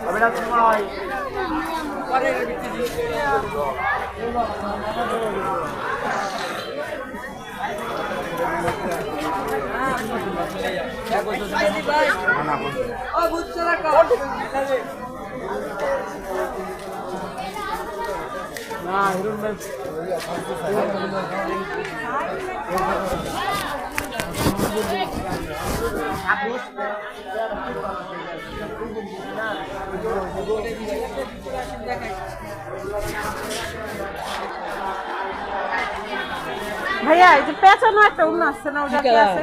Abbiamo dato un mai. Guarda che ভাইয়া এই যে পেঁচানো একটা উন্না আসছে না ওটা আছে?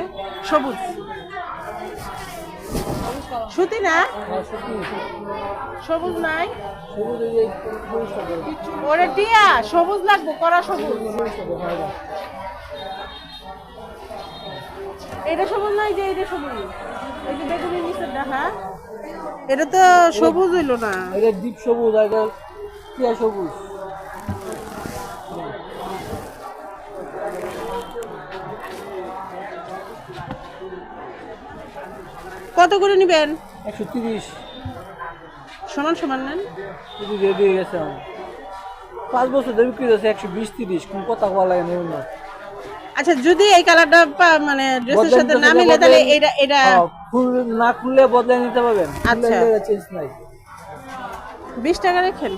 সবুজ। সুতি না? সবুজ নাই? ওরে টিয়া, সবুজ লাগবে, কড়া সবুজ। এটা সবুজ নাই যে এটা সবুজ? হ্যাঁ? এটা তো সবুজ হইল না। এটা দ্বীপ সবুজ এটা টিয়া সবুজ। কত করে নেবেন? একশো তিরিশ। সমান সমান নেন। হয়ে গেছে পাঁচ বছর ধরে বিক্রি হচ্ছে একশো বিশ তিরিশ কোন কথা বলা লাগে নেবেন না। আচ্ছা যদি এই কালারটা মানে ড্রেসের সাথে না মিলে তাহলে। এটা এটা হ্যাঁ, ফুল না খুললে বদলে নিতে পারবেন। আচ্ছা। চেঞ্জ নাই। বিশ টাকা রেখেন।